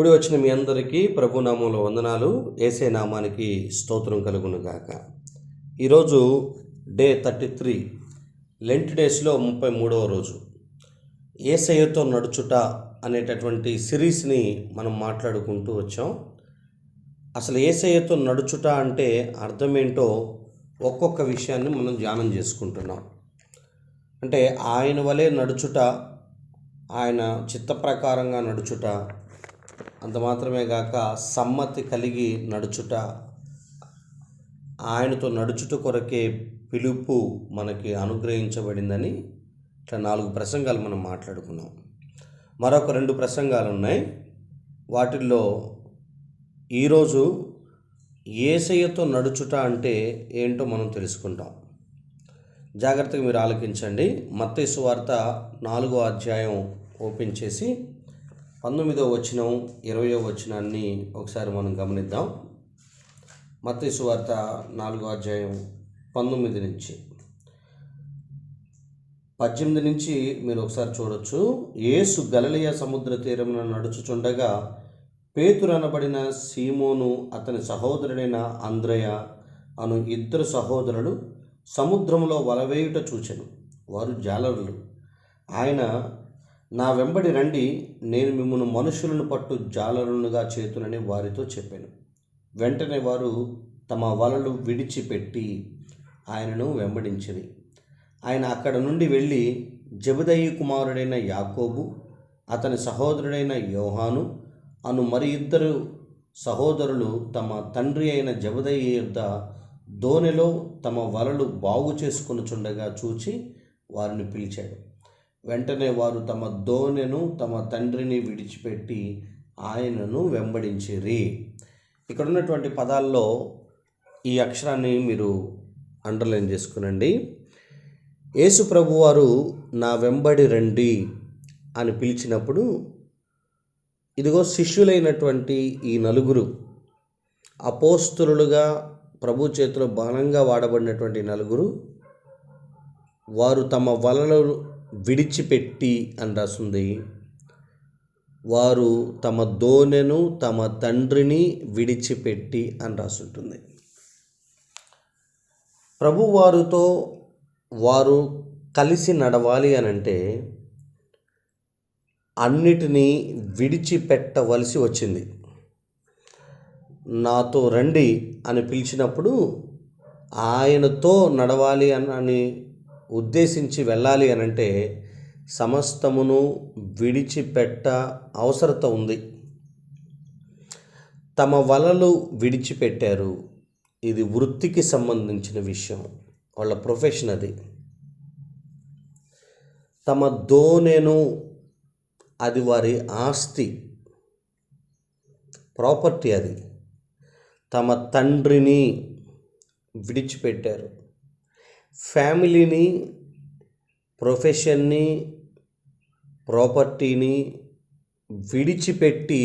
కూడి వచ్చిన మీ అందరికీ ప్రభు నామంలో వందనాలు. ఏసే నామానికి స్తోత్రం కలుగును గాక ఈరోజు డే థర్టీ త్రీ లెంట్ డేస్లో ముప్పై మూడవ రోజు. ఏసయ్యతో నడుచుట అనేటటువంటి సిరీస్ని మనం మాట్లాడుకుంటూ వచ్చాం. అసలు ఏసయ్యతో నడుచుట అంటే అర్థమేంటో ఒక్కొక్క విషయాన్ని మనం ధ్యానం చేసుకుంటున్నాం. అంటే ఆయన వలె నడుచుట ఆయన చిత్త ప్రకారంగా నడుచుట అంత మాత్రమే కాక సమ్మతి కలిగి నడుచుట ఆయనతో నడుచుట కొరకే పిలుపు మనకి అనుగ్రహించబడిందని ఇట్లా నాలుగు ప్రసంగాలు మనం మాట్లాడుకున్నాం. మరొక రెండు ప్రసంగాలు ఉన్నాయి వాటిల్లో ఈరోజు ఏసయ్యతో నడుచుట అంటే ఏంటో మనం తెలుసుకుంటాం. జాగ్రత్తగా మీరు ఆలకించండి. మత్తేసు వార్త నాలుగో అధ్యాయం ఓపెన్ చేసి పంతొమ్మిదో వచనం ఇరవయో వచనాన్ని ఒకసారి మనం గమనిద్దాం. మత్తయి వార్త నాలుగో అధ్యాయం పంతొమ్మిది నుంచి. పద్దెనిమిది నుంచి మీరు ఒకసారి చూడొచ్చు. యేసు గలలియ సముద్ర తీరమున నడుచుచుండగా పేతురు అనబడిన సీమోను అతని సహోదరుడైన అంద్రయ అను ఇద్దరు సహోదరులు సముద్రంలో వలవేయుట చూచెను. వారు జాలరులు. ఆయన నా వెంబడి రండి నేను మిమ్మల్ని మనుషులను పట్టు జాలరునుగా చేతునని వారితో చెప్పాను. వెంటనే వారు తమ వలలు విడిచిపెట్టి ఆయనను వెంబడించిరి. ఆయన అక్కడ నుండి వెళ్ళి జబదయి కుమారుడైన యాకోబు అతని సహోదరుడైన యోహాను అను మరి ఇద్దరు సహోదరులు తమ తండ్రి అయిన జబదయి యొద్ద దోనెలో తమ వలలు బాగు చేసుకొనుచుండగా చూచి వారిని పిలిచాడు. వెంటనే వారు తమ దోనెను తమ తండ్రిని విడిచిపెట్టి ఆయనను వెంబడించిరి. ఇక్కడ ఉన్నటువంటి పదాల్లో ఈ అక్షరాన్ని మీరు అండర్లైన్ చేసుకునండి. యేసు ప్రభువారు నా వెంబడి రండి అని పిలిచినప్పుడు ఇదిగో శిష్యులైనటువంటి ఈ నలుగురు అపోస్తులుగా ప్రభు చేతిలో బలంగా వాడబడినటువంటి నలుగురు వారు తమ వలలు విడిచిపెట్టి అని రాస్తుంది వారు తమ దోనెను తమ తండ్రిని విడిచిపెట్టి అని రాసుంటుంది. ప్రభువారితో వారు కలిసి నడవాలి అని అంటే అన్నిటినీ విడిచిపెట్టవలసి వచ్చింది. నాతో రండి అని పిలిచినప్పుడు ఆయనతో నడవాలి అని ఉద్దేశించి వెళ్ళాలి అని అంటే సమస్తమును విడిచిపెట్ట అవసరత ఉంది. తమ వలలు విడిచిపెట్టారు. ఇది వృత్తికి సంబంధించిన విషయం. వాళ్ళ ప్రొఫెషన్ అది. తమ దోనెను అది వారి ఆస్తి. ప్రాపర్టీ అది. తమ తండ్రిని విడిచిపెట్టారు. ఫ్యామిలీని ప్రొఫెషన్ని ప్రాపర్టీని విడిచిపెట్టి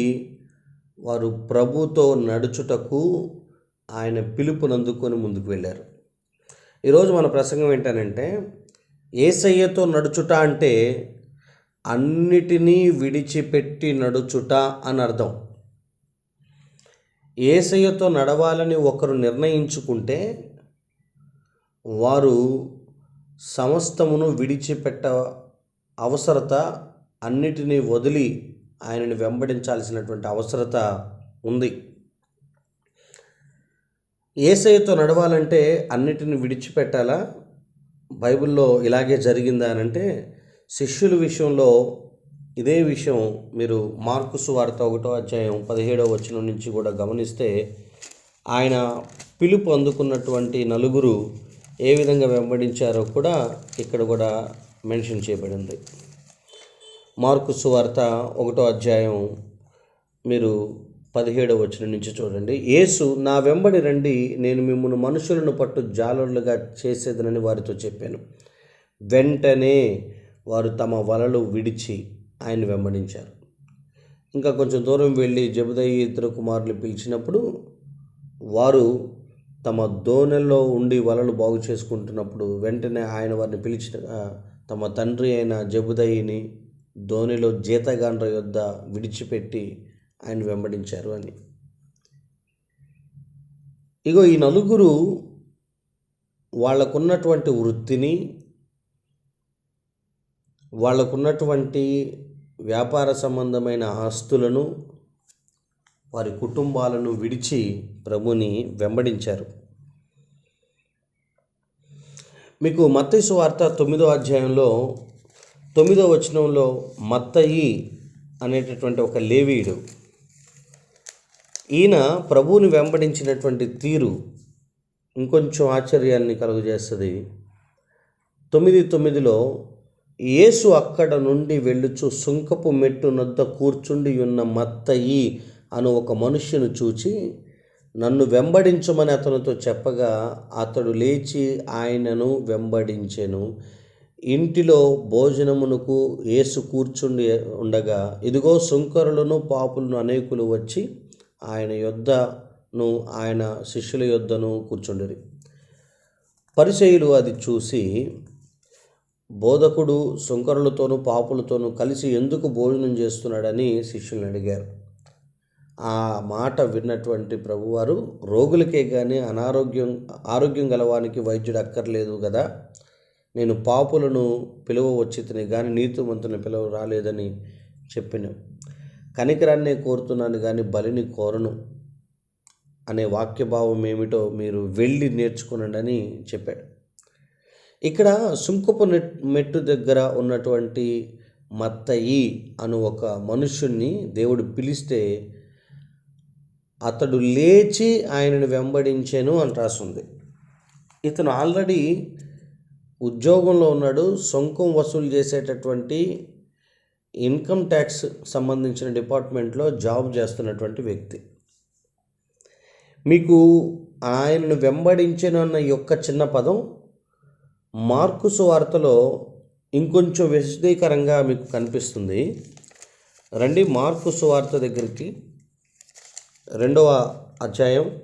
వారు ప్రభుతో నడుచుటకు ఆయన పిలుపునందుకొని ముందుకు వెళ్ళారు. ఈరోజు మన ప్రసంగం ఏంటనంటే ఏసయ్యతో నడుచుట అంటే అన్నిటినీ విడిచిపెట్టి నడుచుట అని అర్థం ఏసయ్యతో నడవాలని ఒకరు నిర్ణయించుకుంటే వారు సమస్తమును విడిచిపెట్ట అవసరత అన్నిటినీ వదిలి ఆయనని వెంబడించాల్సినటువంటి అవసరత ఉంది. ఏసైతో నడవాలంటే అన్నిటిని విడిచిపెట్టాలా? బైబిల్లో ఇలాగే జరిగిందా అని అంటే శిష్యుల విషయంలో ఇదే విషయం మీరు మార్కు సువార్త ఒకటో అధ్యాయం పదిహేడవ వచనం నుంచి కూడా గమనిస్తే ఆయన పిలుపు అందుకున్నటువంటి నలుగురు ఏ విధంగా వెంబడించారో కూడా ఇక్కడ కూడా మెన్షన్ చేయబడింది. మార్కు సువార్త ఒకటో అధ్యాయం మీరు పదిహేడవ వచ్చిన నుంచి చూడండి. యేసు నా వెంబడి రండి నేను మిమ్మల్ని మనుషులను పట్టు జాలర్లుగా చేసేదనని వారితో చెప్పాను. వెంటనే వారు తమ వలలు విడిచి ఆయన వెంబడించారు. ఇంకా కొంచెం దూరం వెళ్ళి జబుదయ్య ఇద్దరు కుమారులు పిలిచినప్పుడు వారు తమ దోణెల్లో ఉండి వలలు బాగు చేసుకుంటున్నప్పుడు వెంటనే ఆయన వారిని పిలిచిన తమ తండ్రి అయిన జబుదయిని ధోనిలో జీతగాండ్ర యొద్ద విడిచిపెట్టి ఆయన వెంబడించారు అని. ఇగో ఈ నలుగురు వాళ్ళకున్నటువంటి వృత్తిని వాళ్ళకున్నటువంటి వ్యాపార సంబంధమైన ఆస్తులను వారి కుటుంబాలను విడిచి ప్రభుని వెంబడించారు. మీకు మత్తయి వార్త తొమ్మిదో అధ్యాయంలో తొమ్మిదో వచనంలో మత్తయి అనేటటువంటి ఒక లేవీయుడు ఈయన ప్రభువుని వెంబడించినటువంటి తీరు ఇంకొంచెం ఆశ్చర్యాన్ని కలుగజేస్తుంది. తొమ్మిది తొమ్మిదిలో యేసు అక్కడ నుండి వెళ్ళుచు సుంకపు మెట్టు నొద్ద కూర్చుండి ఉన్న మత్తయి అను ఒక మనుష్యును చూచి నన్ను వెంబడించమని అతనితో చెప్పగా అతడు లేచి ఆయనను వెంబడించెను. ఇంటిలో భోజనమునకు ఏసు కూర్చుండి ఉండగా ఇదిగో సుంకరులను పాపులను అనేకులు వచ్చి ఆయన యొద్దను ఆయన శిష్యుల యొద్దను కూర్చుండిరి. పరిచయులు అది చూసి బోధకుడు సుంకరులతోనూ పాపులతోనూ కలిసి ఎందుకు భోజనం చేస్తున్నాడని శిష్యులను అడిగారు. ఆ మాట విన్నటువంటి ప్రభువారు రోగులకే కానీ అనారోగ్యం ఆరోగ్యం గలవానికి వైద్యుడు అక్కర్లేదు కదా నేను పాపులను పిలువ వచ్చితిని కానీ నీతిమంతుని పిలువ రాలేదని చెప్పిన. కనికరాన్నే కోరుతున్నాను కానీ బలిని కోరను అనే వాక్యభావం ఏమిటో మీరు వెళ్ళి నేర్చుకునండి అని చెప్పాడు. ఇక్కడ సుంకుపు మెట్టు దగ్గర ఉన్నటువంటి మత్తయి అను ఒక మనుష్యుణ్ణి దేవుడు పిలిస్తే అతడు లేచి ఆయనను వెంబడించాను అని రాస్తుంది ఇతను ఆల్రెడీ ఉద్యోగంలో ఉన్నాడు సొంకం వసూలు చేసేటటువంటి ఇన్కమ్ ట్యాక్స్ సంబంధించిన డిపార్ట్మెంట్లో జాబ్ చేస్తున్నటువంటి వ్యక్తి. మీకు ఆయనను వెంబడించను అన్న యొక్క చిన్న పదం మార్కుసు వార్తలో ఇంకొంచెం విశదీకరంగా మీకు కనిపిస్తుంది. రండి మార్కుసు వార్త దగ్గరికి రెండవ అధ్యాయం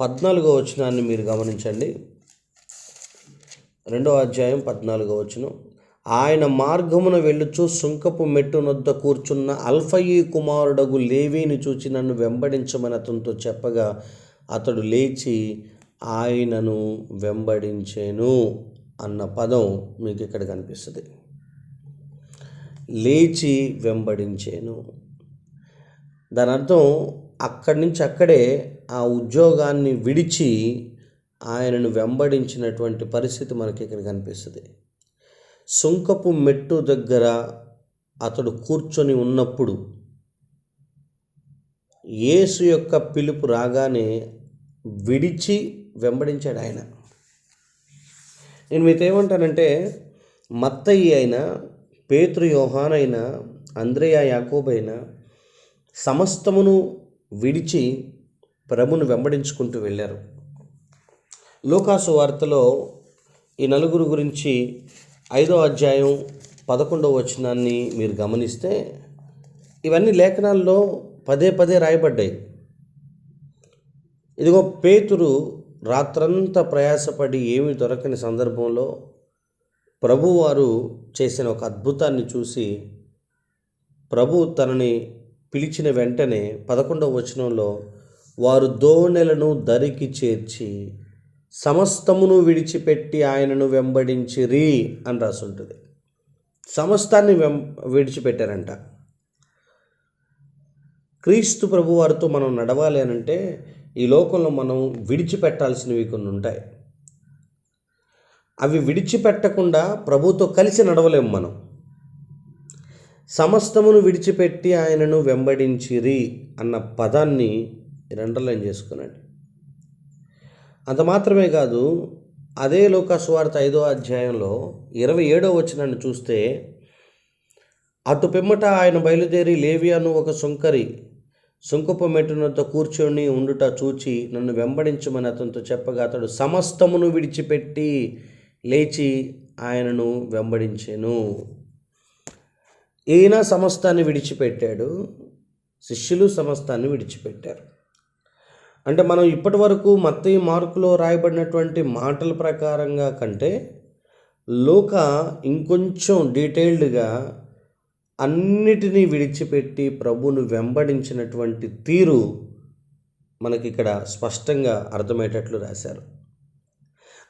పద్నాలుగో వచనాన్ని మీరు గమనించండి. రెండవ అధ్యాయం పద్నాలుగో వచనం. ఆయన మార్గమున వెళ్ళుచు సుంకపు మెట్టు నొద్ద కూర్చున్న అల్ఫయి కుమారుడగు లేవీని చూచి నన్ను వెంబడించమని అతనితో చెప్పగా అతడు లేచి ఆయనను వెంబడించేను అన్న పదం మీకు ఇక్కడ కనిపిస్తుంది. లేచి వెంబడించేను. దాని అర్థం అక్కడి నుంచి అక్కడే ఆ ఉద్యోగాన్ని విడిచి ఆయనను వెంబడించినటువంటి పరిస్థితి మనకి ఇక్కడ కనిపిస్తుంది. సుంకపు మెట్టు దగ్గర అతడు కూర్చొని ఉన్నప్పుడు యేసు యొక్క పిలుపు రాగానే విడిచి వెంబడించాడు ఆయన. నేను మీతో ఏమంటానంటే మత్తయ్య అయినా పేతృ యోహానైనా అంద్రయ యాకోబైనా సమస్తమును విడిచి ప్రభును వెంబడించుకుంటూ వెళ్ళారు. లోకాసు వార్తలో ఈ నలుగురు గురించి ఐదో అధ్యాయం పదకొండవ వచనాన్ని మీరు గమనిస్తే ఇవన్నీ లేఖనాల్లో పదే పదే రాయబడ్డాయి. ఇదిగో పేతురు రాత్రంతా ప్రయాసపడి ఏమీ దొరకని సందర్భంలో ప్రభువారు చేసిన ఒక అద్భుతాన్ని చూసి ప్రభు తనని పిలిచిన వెంటనే పదకొండవ వచనంలో వారు దోణెలను దరికి చేర్చి సమస్తమును విడిచిపెట్టి ఆయనను వెంబడించిరి అని రాసుంటుంది. సమస్తాన్ని వెం విడిచిపెట్టారంట. క్రీస్తు ప్రభు వారితో మనం నడవాలి అనంటే ఈ లోకంలో మనం విడిచిపెట్టాల్సినవి కొన్ని ఉంటాయి. అవి విడిచిపెట్టకుండా ప్రభుతో కలిసి నడవలేము మనం. సమస్తమును విడిచిపెట్టి ఆయనను వెంబడించిరి అన్న పదాన్ని రెండర్లైన్ చేసుకున్నాడు అంత మాత్రమే కాదు అదే లోకాసువార్త ఐదో అధ్యాయంలో ఇరవై ఏడో వచనాన్ని చూస్తే అటు పిమ్మట ఆయన బయలుదేరి లేవియాను ఒక సుంకరి సుంకపు మెట్టునతో కూర్చొని ఉండుట చూచి నన్ను వెంబడించమని అతనితో చెప్పగా అతడు సమస్తమును విడిచిపెట్టి లేచి ఆయనను వెంబడించాను. ఈయన సమస్తాన్ని విడిచిపెట్టాడు శిష్యులు సమస్తాన్ని విడిచిపెట్టారు. అంటే మనం ఇప్పటి వరకు మత్తయి మార్కులో రాయబడినటువంటి మాటల ప్రకారంగా కంటే లోక ఇంకొంచెం డీటెయిల్డ్గా అన్నిటినీ విడిచిపెట్టి ప్రభువును వెంబడించినటువంటి తీరు మనకి ఇక్కడ స్పష్టంగా అర్థమయ్యేటట్లు రాశారు.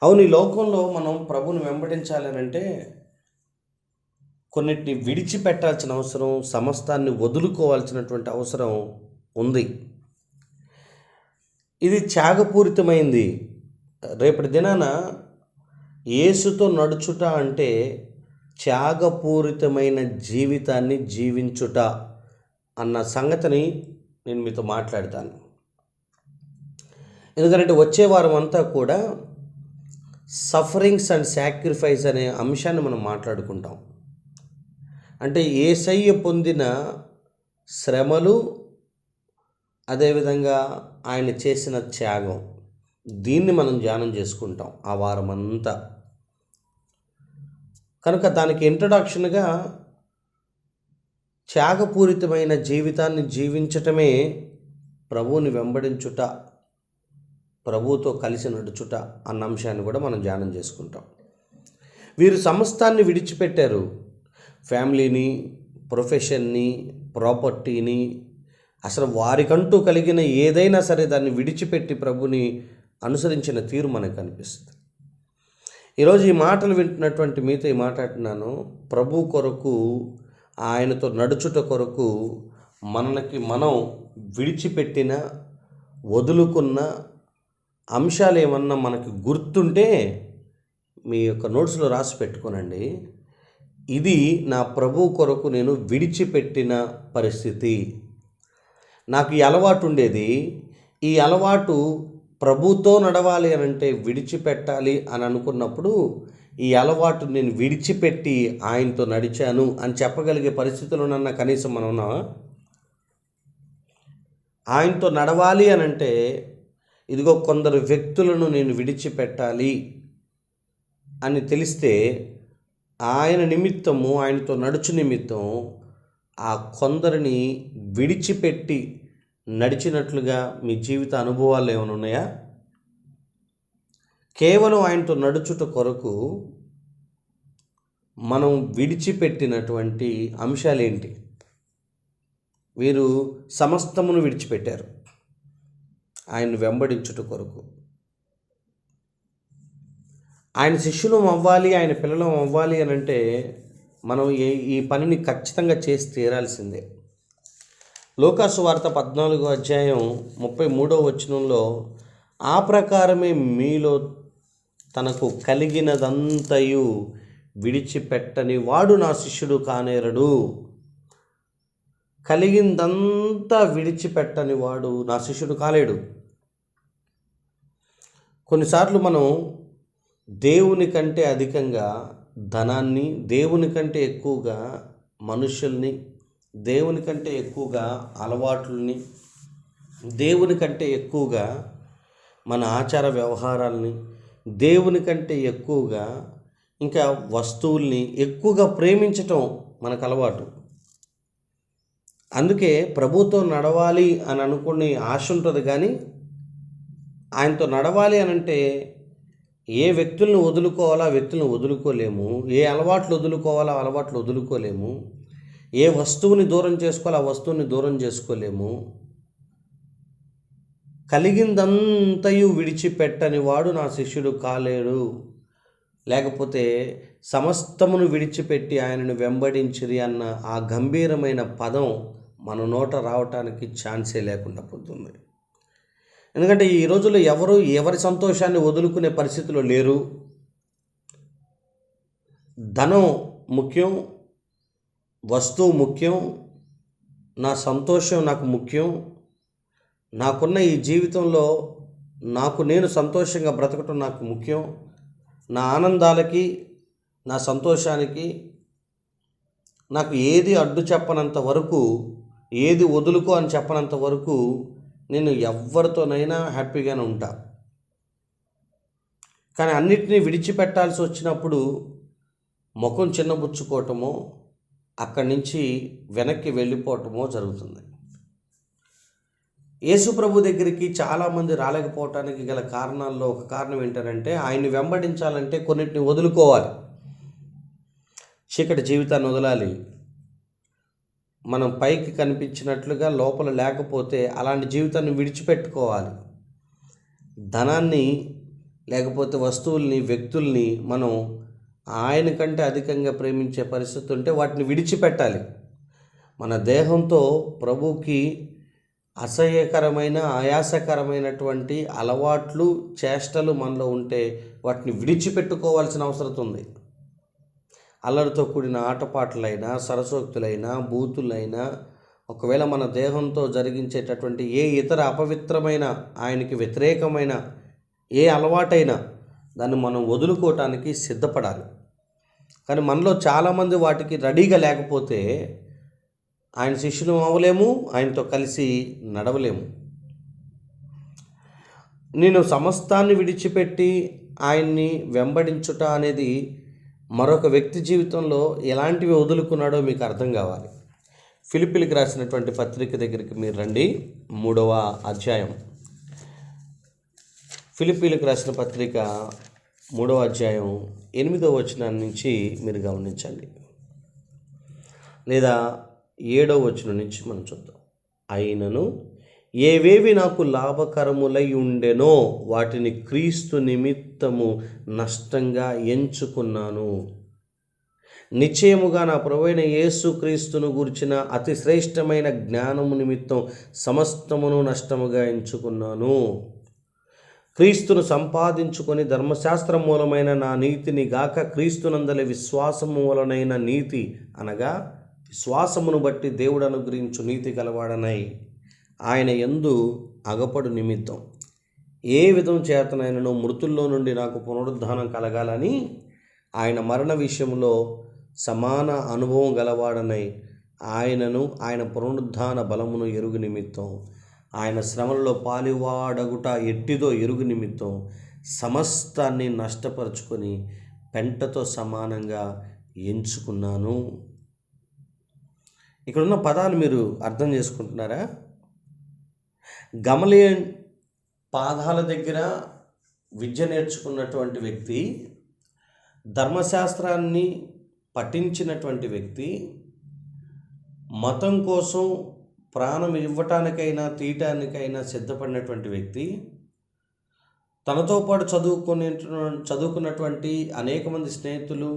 అవును ఈ లోకంలో మనం ప్రభుని వెంబడించాలని అంటే కొన్నిటిని విడిచిపెట్టాల్సిన అవసరం సమస్తాన్ని వదులుకోవాల్సినటువంటి అవసరం ఉంది. ఇది త్యాగపూరితమైంది. రేపటి దినాన యేసుతో నడుచుట అంటే త్యాగపూరితమైన జీవితాన్ని జీవించుట అన్న సంగతిని నేను మీతో మాట్లాడతాను. ఎందుకంటే వచ్చే వారం అంతా కూడా సఫరింగ్స్ అండ్ సాక్రిఫైస్ అనే అంశాన్ని మనం మాట్లాడుకుంటాం. అంటే ఏసయ్య పొందిన శ్రమలు అదేవిధంగా ఆయన చేసిన త్యాగం. దీన్ని మనం ధ్యానం చేసుకుంటాం ఆ వారమంతా. కనుక దానికి ఇంట్రడక్షన్గా త్యాగపూరితమైన జీవితాన్ని జీవించటమే ప్రభువుని వెంబడించుట ప్రభువుతో కలిసి నడుచుట అన్న అంశాన్ని కూడా మనం ధ్యానం చేసుకుంటాం. వీరు సమస్తాన్ని విడిచిపెట్టారు. ఫ్యామిలీని ప్రొఫెషన్ని ప్రాపర్టీని అసలు వారికంటూ కలిగిన ఏదైనా సరే దాన్ని విడిచిపెట్టి ప్రభుని అనుసరించిన తీరు మనకు కనిపిస్తుంది ఈరోజు ఈ మాటలు వింటున్నటువంటి మీతో ఈ మాట్లాడుతున్నాను ప్రభు కొరకు ఆయనతో నడుచుట కొరకు మనకి మనం విడిచిపెట్టిన వదులుకున్న అంశాలు ఏమన్నా మనకి గుర్తుంటే మీ యొక్క నోట్స్లో రాసి పెట్టుకోనండి. ఇది నా ప్రభు కొరకు నేను విడిచిపెట్టిన పరిస్థితి. నాకు ఈ అలవాటు ఉండేది. ఈ అలవాటు ప్రభుతో నడవాలి అని అంటే విడిచిపెట్టాలి అని అనుకున్నప్పుడు ఈ అలవాటు నేను విడిచిపెట్టి ఆయనతో నడిచాను అని చెప్పగలిగే పరిస్థితులు నన్న కనీసం మనం ఉన్నామా? ఆయనతో నడవాలి అని అంటే ఇదిగో కొందరు వ్యక్తులను నేను విడిచిపెట్టాలి అని తెలిస్తే ఆయన నిమిత్తము ఆయనతో నడుచు నిమిత్తం ఆ కొందరిని విడిచిపెట్టి నడిచినట్లుగా మీ జీవిత అనుభవాలు ఏమైనా ఉన్నాయా? కేవలం ఆయనతో నడుచుట కొరకు మనం విడిచిపెట్టినటువంటి అంశాలేంటి వీరు సమస్తమును విడిచిపెట్టారు. ఆయన వెంబడించుట కొరకు. ఆయన శిష్యులు అవ్వాలి ఆయన పిల్లలు అవ్వాలి అని అంటే మనం ఈ ఈ పనిని ఖచ్చితంగా చేసి తీరాల్సిందే. లోకాసు వార్త పద్నాలుగో అధ్యాయం ముప్పై మూడో వచనంలో ఆ ప్రకారమే మీలో తనకు కలిగినదంతయు విడిచిపెట్టని వాడు నా శిష్యుడు కానేరడు. కలిగిందంతా విడిచిపెట్టని వాడు నా శిష్యుడు కాలేడు. కొన్నిసార్లు మనం దేవుని కంటే అధికంగా ధనాన్ని దేవుని కంటే ఎక్కువగా మనుషుల్ని దేవుని కంటే ఎక్కువగా అలవాట్లని దేవుని కంటే ఎక్కువగా మన ఆచార వ్యవహారాలని దేవుని కంటే ఎక్కువగా ఇంకా వస్తువుల్ని ఎక్కువగా ప్రేమించటం మనకు అలవాటు అందుకే ప్రభుతో నడవాలి అని అనుకునే ఆశ ఉంటుంది కానీ ఆయనతో నడవాలి అని అంటే ఏ వ్యక్తులను వదులుకోవాలో ఆ వ్యక్తులను వదులుకోలేము ఏ అలవాట్లు వదులుకోవాలో ఆ అలవాట్లు వదులుకోలేము ఏ వస్తువుని దూరం చేసుకోవాలో ఆ వస్తువుని దూరం చేసుకోలేము. కలిగిందంతయు విడిచిపెట్టని వాడు నా శిష్యుడు కాలేడు. లేకపోతే సమస్తమును విడిచిపెట్టి ఆయనను వెంబడించిరి అన్న ఆ గంభీరమైన పదం మన నోట రావటానికి ఛాన్సే లేకుండా పోతుంది. ఎందుకంటే ఈ రోజుల్లో ఎవరు ఎవరి సంతోషాన్ని వదులుకునే పరిస్థితిలో లేరు. ధనం ముఖ్యం వస్తువు ముఖ్యం నా సంతోషం నాకు ముఖ్యం నాకున్న ఈ జీవితంలో నాకు నేను సంతోషంగా బ్రతకటం నాకు ముఖ్యం నా ఆనందాలకి నా సంతోషానికి నాకు ఏది అడ్డు చెప్పనంత వరకు ఏది వదులుకో అని చెప్పనంత వరకు నేను ఎవరితోనైనా హ్యాపీగానే ఉంటా. కానీ అన్నిటినీ విడిచిపెట్టాల్సి వచ్చినప్పుడు ముఖం చిన్నబుచ్చుకోవటమో అక్కడి నుంచి వెనక్కి వెళ్ళిపోవటమో జరుగుతుంది. యేసుప్రభు దగ్గరికి చాలామంది రాలేకపోవటానికి గల కారణాల్లో ఒక కారణం ఏంటంటే ఆయన్ని వెంబడించాలంటే కొన్నిటిని వదులుకోవాలి. చీకటి జీవితాన్ని వదలాలి. మనం పైకి కనిపించినట్లుగా లోపల లేకపోతే అలాంటి జీవితాన్ని విడిచిపెట్టుకోవాలి. ధనాన్ని లేకపోతే వస్తువుల్ని వ్యక్తుల్ని మనం ఆయన కంటే అధికంగా ప్రేమించే పరిస్థితి ఉంటే వాటిని విడిచిపెట్టాలి. మన దేహంతో ప్రభుకి అసహ్యకరమైన ఆయాసకరమైనటువంటి అలవాట్లు చేష్టలు మనలో ఉంటే వాటిని విడిచిపెట్టుకోవాల్సిన అవసరం ఉంది. అల్లరితో కూడిన ఆటపాటలైనా సరసోక్తులైనా బూతులైనా ఒకవేళ మన దేహంతో జరిగించేటటువంటి ఏ ఇతర అపవిత్రమైన ఆయనకి వ్యతిరేకమైన ఏ అలవాటైనా దాన్ని మనం వదులుకోవటానికి సిద్ధపడాలి. కానీ మనలో చాలామంది వాటికి రెడీగా లేకపోతే ఆయన శిష్యులు అవ్వలేము ఆయనతో కలిసి నడవలేము. నేను సమస్తాన్ని విడిచిపెట్టి ఆయన్ని వెంబడించుట అనేది మరొక వ్యక్తి జీవితంలో ఎలాంటివి వదులుకున్నాడో మీకు అర్థం కావాలి. ఫిలిపిలికి రాసినటువంటి పత్రిక దగ్గరికి మీరు రండి. మూడవ అధ్యాయం. ఫిలిపీలకు రాసిన పత్రిక మూడవ అధ్యాయం ఎనిమిదవ వచనం నుంచి మీరు గమనించండి. లేదా ఏడవ వచనం నుంచి మనం చూద్దాం. అయినను ఏవేవి నాకు లాభకరములై ఉండెనో వాటిని క్రీస్తు నిమిత్తము నష్టంగా ఎంచుకున్నాను. నిశ్చయముగా నా ప్రభువైన యేసు క్రీస్తును గురించిన అతి శ్రేష్టమైన జ్ఞానము నిమిత్తం సమస్తమును నష్టముగా ఎంచుకున్నాను. క్రీస్తును సంపాదించుకొని ధర్మశాస్త్రం మూలమైన నా నీతిని గాక క్రీస్తునందలి విశ్వాసము వలనైన నీతి అనగా విశ్వాసమును బట్టి దేవుడు అనుగ్రహించు నీతి కలవాడనై ఆయన ఎందు అగపడు నిమిత్తం. ఏ విధం చేతనైనను మృతుల్లో నుండి నాకు పునరుద్ధానం కలగాలని ఆయన మరణ విషయంలో సమాన అనుభవం గలవాడనై ఆయనను ఆయన పునరుద్ధాన బలమును ఎరుగు నిమిత్తం. ఆయన శ్రమల్లో పాలివాడగుట ఎట్టిదో ఎరుగు నిమిత్తం. సమస్తాన్ని నష్టపరుచుకొని పెంటతో సమానంగా ఎంచుకున్నాను. ఇక్కడున్న పదాలు మీరు అర్థం చేసుకుంటున్నారా? గమలియన్ పాదాల దగ్గర విద్య నేర్చుకున్నటువంటి వ్యక్తి ధర్మశాస్త్రాన్ని పఠించినటువంటి వ్యక్తి మతం కోసం ప్రాణం ఇవ్వటానికైనా తీయటానికైనా సిద్ధపడినటువంటి వ్యక్తి తనతో పాటు చదువుకునే చదువుకున్నటువంటి అనేక మంది స్నేహితులు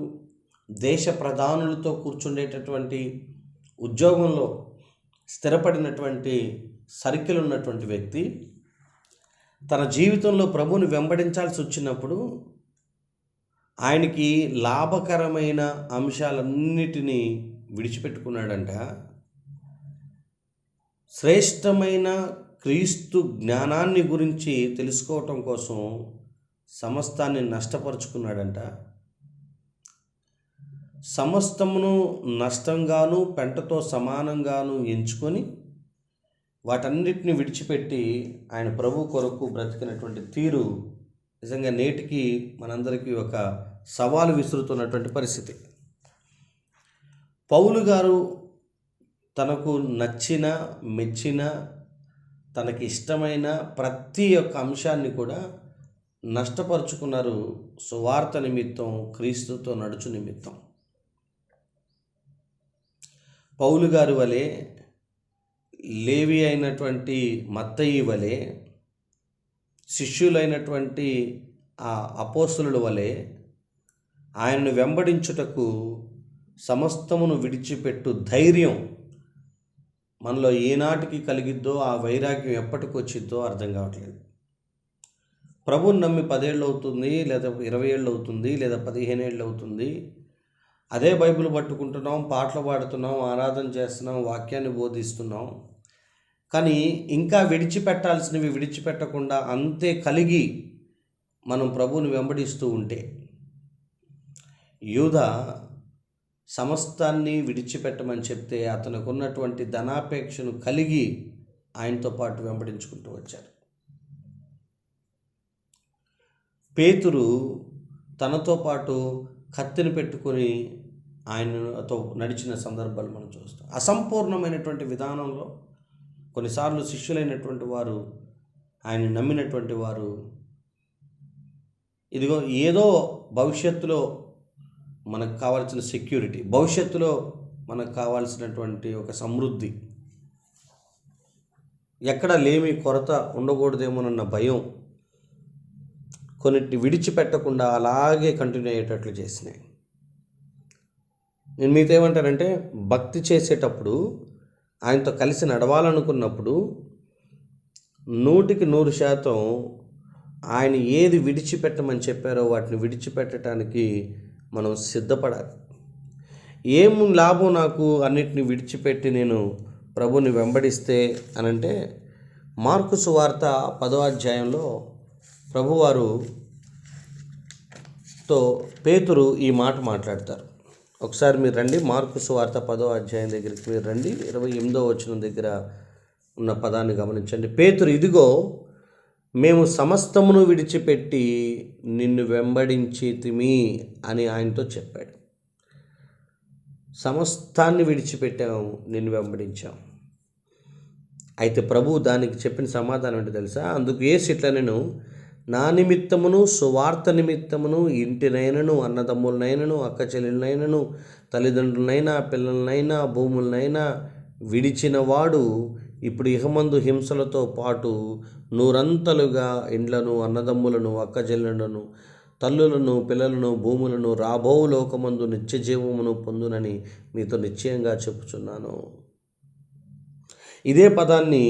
దేశ ప్రధానులతో కూర్చుండేటటువంటి ఉద్యోగంలో స్థిరపడినటువంటి సర్కిల్ ఉన్నటువంటి వ్యక్తి తన జీవితంలో ప్రభువుని వెంబడించాల్సి వచ్చినప్పుడు ఆయనకి లాభకరమైన అంశాలన్నిటినీ విడిచిపెట్టుకున్నాడంట. శ్రేష్టమైన క్రీస్తు జ్ఞానాన్ని గురించి తెలుసుకోవటం కోసం సమస్తాన్ని నష్టపరుచుకున్నాడంట. సమస్తమును నష్టంగాను పెంటతో సమానంగాను ఎంచుకొని వాటన్నిటిని విడిచిపెట్టి ఆయన ప్రభు కొరకు బ్రతికినటువంటి తీరు నిజంగా నేటికి మనందరికీ ఒక సవాలు విసురుతున్నటువంటి పరిస్థితి. పౌలు గారు తనకు నచ్చిన మెచ్చిన తనకి ఇష్టమైన ప్రతి ఒక్క అంశాన్ని కూడా నష్టపరుచుకున్నారు సువార్త నిమిత్తం క్రీస్తుతో నడుచు నిమిత్తం. పౌలు గారి వలె లేవి అయినటువంటి మత్తయి వలె శిష్యులైనటువంటి ఆ అపోస్తుల వలె ఆయనను వెంబడించుటకు సమస్తమును విడిచిపెట్టు ధైర్యం మనలో ఏనాటికి కలిగిద్దో ఆ వైరాగ్యం ఎప్పటికి వచ్చిద్దో అర్థం కావట్లేదు. ప్రభుని నమ్మి పదేళ్ళు అవుతుంది లేదా ఇరవై ఏళ్ళు అవుతుంది లేదా పదిహేను ఏళ్ళు అవుతుంది. అదే బైబిల్ పట్టుకుంటున్నాం పాటలు పాడుతున్నాం ఆరాధన చేస్తున్నాం వాక్యాన్ని బోధిస్తున్నాం. కానీ ఇంకా విడిచిపెట్టాల్సినవి విడిచిపెట్టకుండా అంతే కలిగి మనం ప్రభువుని వెంబడిస్తూ ఉంటే యూధ సమస్తాన్ని విడిచిపెట్టమని చెప్తే అతనికి ఉన్నటువంటి ధనాపేక్షను కలిగి ఆయనతో పాటు వెంబడించుకుంటూ వచ్చారు పేతురు తనతో పాటు కత్తిని పెట్టుకొని ఆయనతో నడిచిన సందర్భాలు మనం చూస్తాం. అసంపూర్ణమైనటువంటి విధానంలో కొన్నిసార్లు శిష్యులైనటువంటి వారు ఆయన నమ్మినటువంటి వారు ఇదిగో ఏదో భవిష్యత్తులో మనకు కావాల్సిన సెక్యూరిటీ భవిష్యత్తులో మనకు కావాల్సినటువంటి ఒక సమృద్ధి. ఎక్కడ లేమి కొరత ఉండకూడదేమోనన్న భయం కొన్నిటిని విడిచిపెట్టకుండా అలాగే కంటిన్యూ అయ్యేటట్లు చేసినాయి. నేను మీతో ఏమంటానంటే భక్తి చేసేటప్పుడు ఆయనతో కలిసి నడవాలనుకున్నప్పుడు నూటికి నూరు శాతం ఆయన ఏది విడిచిపెట్టమని చెప్పారో వాటిని విడిచిపెట్టడానికి మనం సిద్ధపడాలి. ఏం లాభం నాకు అన్నిటిని విడిచిపెట్టి నేను ప్రభుని వెంబడిస్తే అనంటే మార్కు సువార్త పదో అధ్యాయంలో ప్రభువారు తో పేతురు ఈ మాట మాట్లాడతారు. ఒకసారి మీరు రండి. మార్కు సువార్త పదో అధ్యాయం దగ్గరికి మీరు రండి. ఇరవై ఎనిమిదో వచ్చిన దగ్గర ఉన్న పదాన్ని గమనించండి. పేతురు ఇదిగో మేము సమస్తమును విడిచిపెట్టి నిన్ను వెంబడించి తిమి అని ఆయనతో చెప్పాడు. సమస్తాన్ని విడిచిపెట్టాము నిన్ను వెంబడించాం అయితే ప్రభు దానికి చెప్పిన సమాధానం ఏంటి తెలుసా? అందుకు ఏ ఇట్లా నేను నా నిమిత్తమును సువార్త నిమిత్తమును ఇంటినైనను అన్నదమ్ములనైనను అక్క చెల్లెలనైనను తల్లిదండ్రులనైనా పిల్లలనైనా భూములనైనా విడిచిన వాడు ఇప్పుడు ఇహమందు హింసలతో పాటు నూరంతలుగా ఇండ్లను అన్నదమ్ములను అక్క చెల్లెలను తల్లులను పిల్లలను భూములను రాబో లోకమందు నిత్య జీవమును పొందునని మీతో నిశ్చయంగా చెప్పుచున్నాను. ఇదే పదాన్ని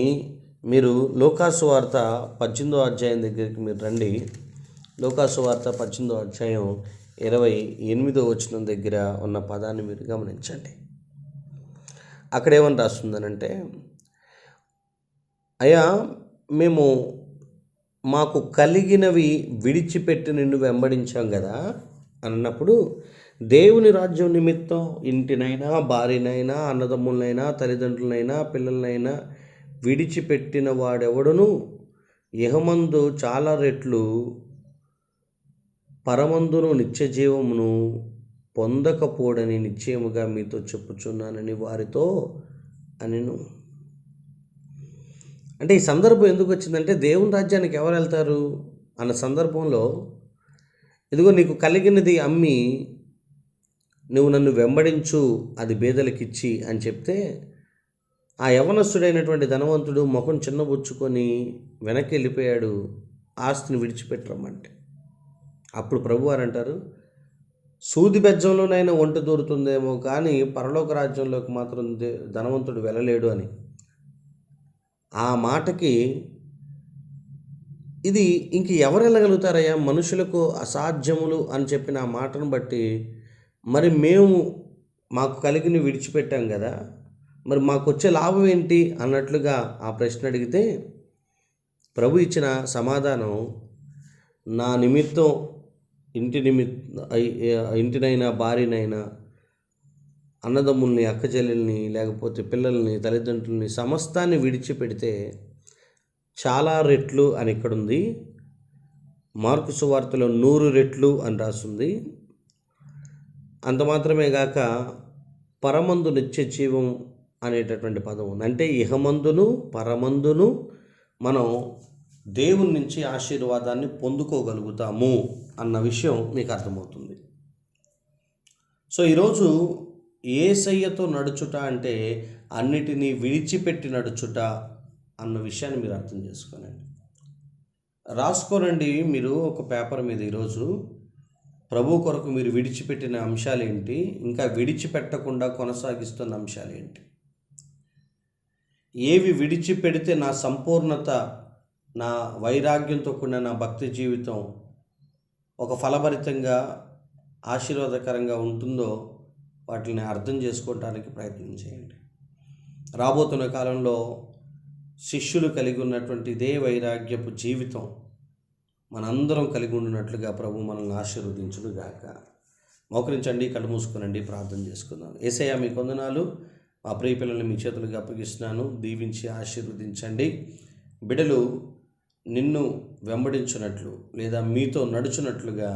మీరు లోకాసు వార్త పద్దెనిమిదో అధ్యాయం దగ్గరికి మీరు రండి. లోకాసు వార్త పద్దెనిమిదో అధ్యాయం ఇరవై ఎనిమిదో వచ్చిన దగ్గర ఉన్న పదాన్ని మీరు గమనించండి. అక్కడ ఏమని రాస్తుందనంటే అయ్యా మేము మాకు కలిగినవి విడిచిపెట్టి నిన్ను వెంబడించాం కదా అన్నప్పుడు దేవుని రాజ్యం నిమిత్తం ఇంటినైనా భార్యనైనా అన్నదమ్ములనైనా తల్లిదండ్రులనైనా పిల్లలనైనా విడిచిపెట్టిన వాడెవడను? ఇహమందు చాలా రెట్లు పరమందును నిత్య జీవమును పొందకపోడని నిశ్చయముగా మీతో చెప్పుచున్నానని వారితో అనిను. అంటే ఈ సందర్భం ఎందుకు వచ్చిందంటే దేవుని రాజ్యానికి ఎవరు వెళ్తారు? అన్న సందర్భంలో ఇదిగో నీకు కలిగినది అమ్మి నువ్వు నన్ను వెంబడించు అది బేదలకిచ్చి అని చెప్తే ఆ యవనస్తుడైనటువంటి ధనవంతుడు ముఖం చిన్నబుచ్చుకొని వెనక్కి వెళ్ళిపోయాడు ఆస్తిని విడిచిపెట్టరమ్మంటే. అప్పుడు ప్రభువారు అంటారు సూది బెజ్జంలోనైనా ఒంట దూరుతుందేమో కానీ పరలోక రాజ్యంలోకి మాత్రం ధనవంతుడు వెళ్ళలేడు అని. ఆ మాటకి ఇది ఇంక ఎవరు వెళ్ళగలుగుతారయ్యా? మనుషులకు అసాధ్యములు అని చెప్పిన ఆ మాటను బట్టి మరి మేము మాకు కలిగిన విడిచిపెట్టాం కదా. మరి మాకు వచ్చే లాభం ఏంటి అన్నట్లుగా ఆ ప్రశ్న అడిగితే ప్రభు ఇచ్చిన సమాధానం నా నిమిత్తం ఇంటి నిమిత్త ఇంటినైనా భార్యనైనా అన్నదమ్ముల్ని అక్క చెల్లెల్ని లేకపోతే పిల్లల్ని తల్లిదండ్రుల్ని సమస్తాన్ని విడిచిపెడితే చాలా రెట్లు అని ఇక్కడ ఉంది మార్కు సువార్తలో నూరు రెట్లు అని రాస్తుంది అంత మాత్రమే గాక పరమందు నిత్య జీవం అనేటటువంటి పదం ఉంది. అంటే ఇహమందును పరమందును మనం దేవుని నుంచి ఆశీర్వాదాన్ని పొందుకోగలుగుతాము అన్న విషయం మీకు అర్థమవుతుంది. సో ఈరోజు ఏసయ్యతో నడుచుట అంటే అన్నిటినీ విడిచిపెట్టి నడుచుట అన్న విషయాన్ని మీరు అర్థం చేసుకోనండి. రాసుకోనండి మీరు ఒక పేపర్ మీద ఈరోజు ప్రభు కొరకు మీరు విడిచిపెట్టిన అంశాలు ఏంటి ఇంకా విడిచిపెట్టకుండా కొనసాగిస్తున్న అంశాలు ఏంటి ఏవి విడిచిపెడితే నా సంపూర్ణత నా వైరాగ్యంతో కూడిన నా భక్తి జీవితం ఒక ఫలభరితంగా ఆశీర్వాదకరంగా ఉంటుందో వాటిని అర్థం చేసుకోవటానికి ప్రయత్నం చేయండి. రాబోతున్న కాలంలో శిష్యులు కలిగి ఉన్నటువంటి ఇదే వైరాగ్యపు జీవితం మనందరం కలిగి ఉండినట్లుగా ప్రభు మనల్ని ఆశీర్వదించుడుగాక. మోకరించండి కళ్ళు మూసుకునండి ప్రార్థన చేసుకుందాం. ఏసయ్య మీ కొందనాలు మా ప్రియ పిల్లల్ని మీ చేతులకు అప్పగిస్తున్నాను. దీవించి ఆశీర్వదించండి. బిడలు నిన్ను వెంబడించినట్లు లేదా మీతో నడుచున్నట్లుగా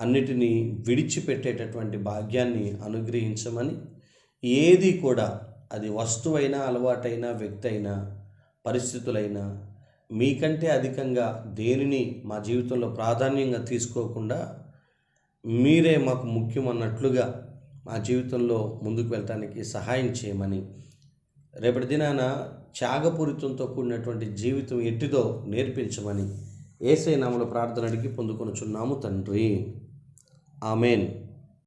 అన్నిటినీ విడిచిపెట్టేటటువంటి భాగ్యాన్ని అనుగ్రహించమని ఏది కూడా అది వస్తువైనా అలవాటైనా వ్యక్తి అయినా పరిస్థితులైనా మీకంటే అధికంగా దేనిని మా జీవితంలో ప్రాధాన్యంగా తీసుకోకుండా మీరే మాకు ముఖ్యం అన్నట్లుగా మా జీవితంలో ముందుకు వెళ్ళటానికి సహాయం చేయమని రేపటి దినాన త్యాగపూరితంతో కూడినటువంటి జీవితం ఎట్టిదో నేర్పించమని ఏసై నామల ప్రార్థన అడిగి పొందుకొనుచున్నాము తండ్రి. ఆమెన్.